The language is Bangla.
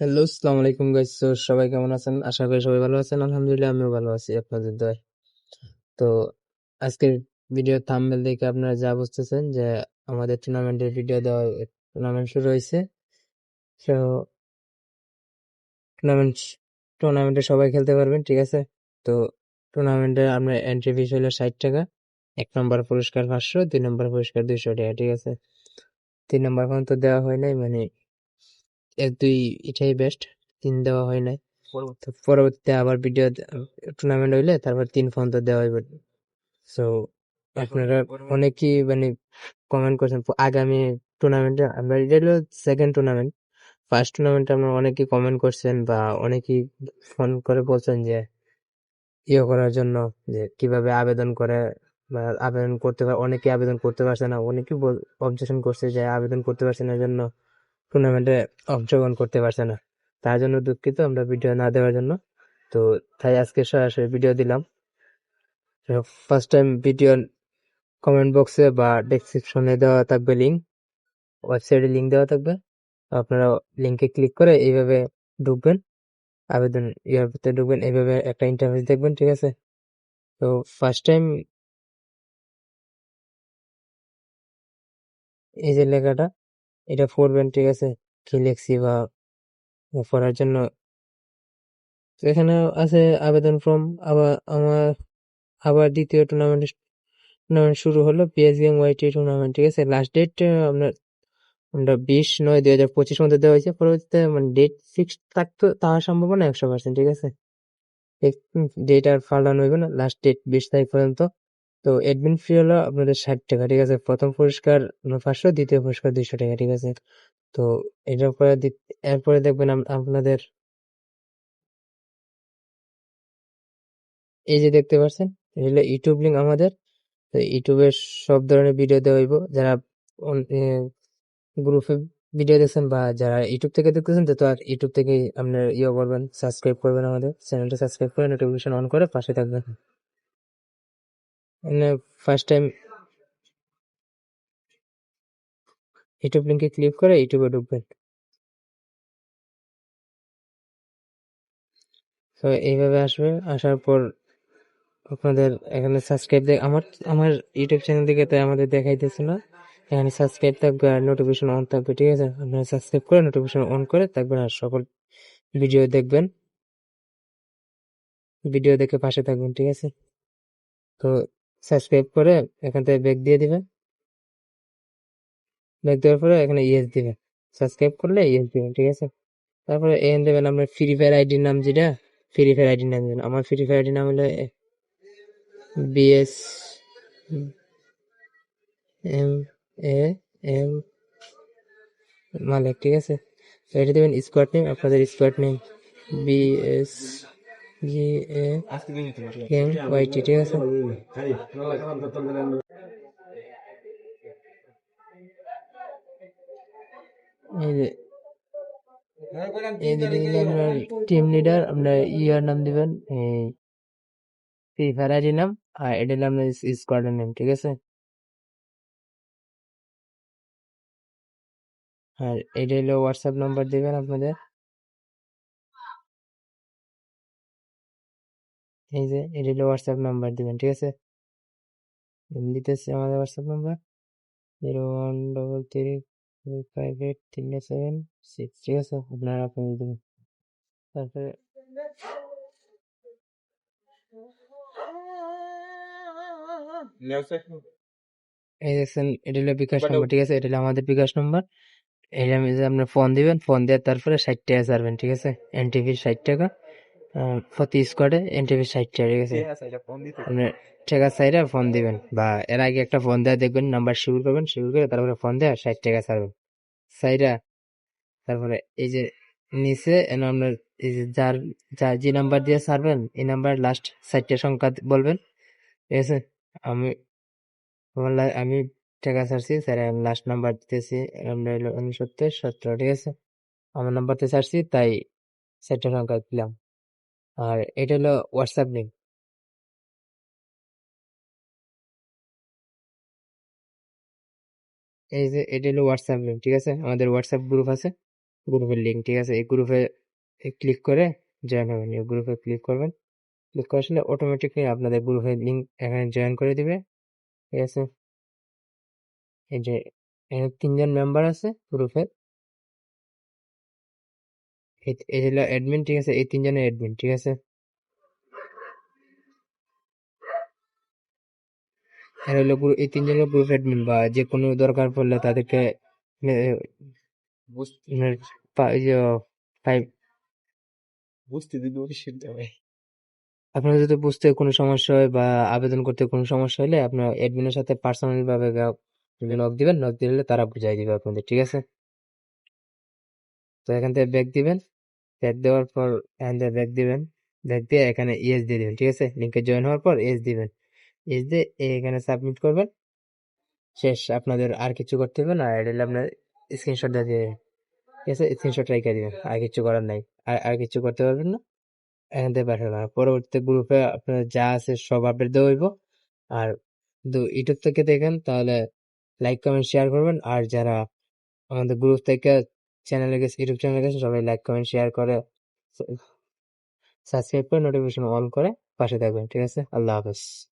হ্যালো আসসালামু আলাইকুম গাইস তো সবাই কেমন আছেন? আশা করি সবাই ভালো আছেন। আলহামদুলিল্লাহ, আমিও ভালো আছি, আপনাদের দয় তো, আজকের ভিডিও থাম্বনেল দেখে আপনারা যা বুঝতেছেন যে, আমাদের টুর্নামেন্টের ভিডিও দেওয়া টুর্নামেন্ট শুরু হয়েছে। তো টুর্নামেন্ট টুর্নামেন্টে সবাই খেলতে পারবেন, ঠিক আছে? তো টুর্নামেন্টে আপনার এন্ট্রি ফিস হলো ষাট টাকা, এক নম্বর পুরস্কার পাঁচশো, দুই নম্বর পুরস্কার দুইশো টাকা, ঠিক আছে? তিন নম্বর পর্যন্ত দেওয়া হয় নাই মানে এক দুই এটাই বেস্ট তিন দেওয়া হয় নাই। তো পরবর্তীতে আবার ভিডিও টুর্নামেন্ট হইলে তারপর তিন ফোন তো দেওয়া হইবে সো আপনারা অনেকেই মানে কমেন্ট করছেন আগামী টুর্নামেন্টে আমরা এটা হলো সেকেন্ড টুর্নামেন্ট ফার্স্ট টুর্নামেন্টে আমরা অনেকেই কমেন্ট করছেন বা অনেকেই ফোন করে বলছেন যে ইয়ে করার জন্য যে কীভাবে আবেদন করে বা আবেদন করতে পারে অনেকে আবেদন করতে পারছে না। অনেকেই অবজেকশন করছে যে আবেদন করতে পারছে না জন্য টুর্নামেন্টে অংশগ্রহণ করতে পারছে না। তার জন্য দুঃখিত আমরা ভিডিও না দেওয়ার জন্য। তো তাই আজকে সরাসরি ভিডিও দিলাম। ফার্স্ট টাইম ভিডিও কমেন্ট বক্সে বা ডেসক্রিপশনে দেওয়া থাকবে লিঙ্ক ওয়েবসাইটে লিঙ্ক দেওয়া থাকবে। আপনারা লিঙ্কে ক্লিক করে এইভাবে ঢুকবেন। আবেদন ইয়ার ঢুকবেন। এইভাবে একটা ইন্টারভিউ দেখবেন, ঠিক আছে? তো ফার্স্ট টাইম এই যে লেখাটা এটা পড়বেন, ঠিক আছে? লিখছি বা পড়ার জন্য। এখানে আছে আবেদন ফর্ম আবার আমার, আবার দ্বিতীয় টুর্নামেন্ট টুর্নামেন্ট শুরু হলো পিএসবি ওয়াইটি টুর্নামেন্ট ঠিক আছে? লাস্ট ডেট আপনার, আমরা বিশ নয় দুই হাজার পঁচিশ মধ্যে দেওয়া হয়েছে। পরবর্তীতে মানে ডেট ফিক্স থাকতো তাওয়ার সম্ভাবনা একশো পার্সেন্ট ঠিক আছে? ডেট আর পাল্টানো হইবে না। লাস্ট ডেট বিশ তারিখ পর্যন্ত। তো এডমিন ফি হলো আপনাদের ষাট টাকা, ঠিক আছে? প্রথম পুরস্কার পাঁচশো, দ্বিতীয় পুরস্কার দুইশো টাকা, ঠিক আছে? তো এটার পরে এরপরে দেখবেন আপনাদের এই যে দেখতে পাচ্ছেন, এটা ইউটিউব লিঙ্ক আমাদের। তো ইউটিউবে সব ধরনের ভিডিও দেওয়া হইব। যারা গ্রুপে ভিডিও দেখছেন বা যারা ইউটিউব থেকে দেখতেছেন, তো আর ইউটিউব থেকে আপনার ইয়ে করবেন সাবস্ক্রাইব করবেন আমাদের। চ্যানেলটা সাবস্ক্রাইব করে নোটিফিকেশন অন করে পাশে থাকবেন। ফার্স্ট টাইম ইউটিউব লিঙ্কে ক্লিক করে ইউটিউবে ঢুকবেন। তো এইভাবে আসবে আসার পর আপনাদের এখানে সাবস্ক্রাইব দেখ আমার আমার ইউটিউব চ্যানেল থেকে তাই আমাদের দেখাইতেছে না। এখানে সাবস্ক্রাইব থাকবে আর নোটিফিকেশন অন থাকবে, ঠিক আছে? আপনারা সাবস্ক্রাইব করে নোটিফিকেশন অন করে থাকবেন আর সকল ভিডিও দেখবেন। ভিডিও দেখে পাশে থাকবেন, ঠিক আছে? তো সাবস্ক্রাইব করে এখান থেকে ব্যাক দিয়ে দিবেন ব্যাক দেওয়ার পরে এখানে ইয়েস দিবেন সাবস্ক্রাইব করলে ইয়েস দিবেন ঠিক আছে? তারপরে এখানে দেবেন আপনার ফ্রি ফায়ার আইডির নাম যেটা ফ্রি ফায়ার আইডির নাম দেবেন। আমার ফ্রি ফায়ার আইডির নাম হলো B S M A M Malik, ঠিক আছে? এটা দেবেন স্কোয়াড নেম আপনাদের squad name B S G M Y T ঠিক আছে আপনার টিম লিডার আপনার ইয়ার নাম দিবেন এই ফ্রি ফায়ার নাম আর এটা হলো আপনার স্কোয়াডের নেম ঠিক আছে আর এটা হলো হোয়াটসঅ্যাপ নাম্বার দিবেন আপনাদের এই যে এটা হলো হোয়াটসঅ্যাপ নাম্বার দিবেন ঠিক আছে? দিতেছি আমাদের WhatsApp number zero one double three five eight three seven six ঠিক আছে? আপনারা আপনি দেবেন। তারপরে এই দেখছেন এটা হলো বিকাশ নম্বর ঠিক আছে? এটা হলো আমাদের বিকাশ নম্বর এটা আপনার ফোন দিবেন ফোন দেওয়ার তারপরে ষাট টাকা ছাড়বেন ঠিক আছে? এনটিভি ষাট টাকা। প্রতি স্কোয়াডে এনটিভি টাকা ঠিক আছে? আপনি টাকা চাইরা ফোন দিবেন বা এর আগে একটা ফোন দেওয়া দেখবেন নাম্বার শিউর করবেন শিউর করে তারপরে ফোন দেওয়া ষাট টাকা ছাড়বেন। চাইরা তারপরে এই যে নিচে আপনার এই যে যার যার যে নাম্বার দিয়ে ছাড়বেন এই নাম্বার লাস্ট চারটে সংখ্যা বলবেন ঠিক আছে? আমি আমি টাকা ছাড়ছি স্যার লাস্ট নাম্বার দিতেছি আমরা উনসত্তর সতেরো ঠিক আছে? আমার নাম্বারতে ছাড়ছি তাই চারটে সংখ্যা দিলাম। আর এটা হলো হোয়াটসঅ্যাপ লিঙ্ক এই যে এটা হলো হোয়াটসঅ্যাপ লিঙ্ক ঠিক আছে? আমাদের হোয়াটসঅ্যাপ গ্রুপ আছে গ্রুপের লিঙ্ক ঠিক আছে? এই গ্রুপে ক্লিক করে জয়েন হবেন। এই গ্রুপে ক্লিক করবেন। ক্লিক করে আসলে অটোমেটিকলি আপনাদের গ্রুপের লিঙ্ক এখানে জয়েন করে দিবে, ঠিক আছে? এই যে এখানে তিনজন মেম্বার আছে গ্রুপের এই- হলো অ্যাডমিন ঠিক আছে? এই তিনজনের অ্যাডমিন ঠিক আছে? এরা হলো এই তিনজনের গ্রুপ অ্যাডমিন বা যে কোনো দরকার পড়লে তাদেরকে বুঝতে হয়। আপনার যদি বুঝতে কোনো সমস্যা হয় বা আবেদন করতে কোনো সমস্যা হলে আপনার অ্যাডমিনের সাথে পার্সোনালি ভাবে নক দিবেন নক দিলে তারা বুঝাই দিবে আপনাদের ঠিক আছে? তো এখান থেকে ব্যাক দিবেন। ব্যাক দেওয়ার পর এখান থেকে ব্যাক দিবেন। ব্যাক দিয়ে এখানে ইএস দিয়ে দিবেন, ঠিক আছে? লিঙ্কে জয়েন হওয়ার পর এস দিবেন। এস দিয়ে এখানে সাবমিট করবেন। শেষ, আপনাদের আর কিছু করতে হবে না। এটা আপনার স্ক্রিনশট দিয়ে ঠিক আছে? স্ক্রিনশট রেখে দিবেন। আর কিছু করার নাই। আর আর কিছু করতে পারবেন না। এখান থেকে পাঠাবেন আর পরবর্তী গ্রুপে আপনার যা আছে সব আপডেট দেওয়া হইব। আর ইউটিউব থেকে দেখেন, তাহলে লাইক কমেন্ট শেয়ার করবেন। আর যারা আমাদের গ্রুপ থেকে চ্যানেলে গেছে ইউটিউব চ্যানেলে গেছে, সবাই লাইক কমেন্ট শেয়ার করে সাবস্ক্রাইব করে নোটিফিকেশন অন করে পাশে থাকবেন, ঠিক আছে? আল্লাহ হাফেজ।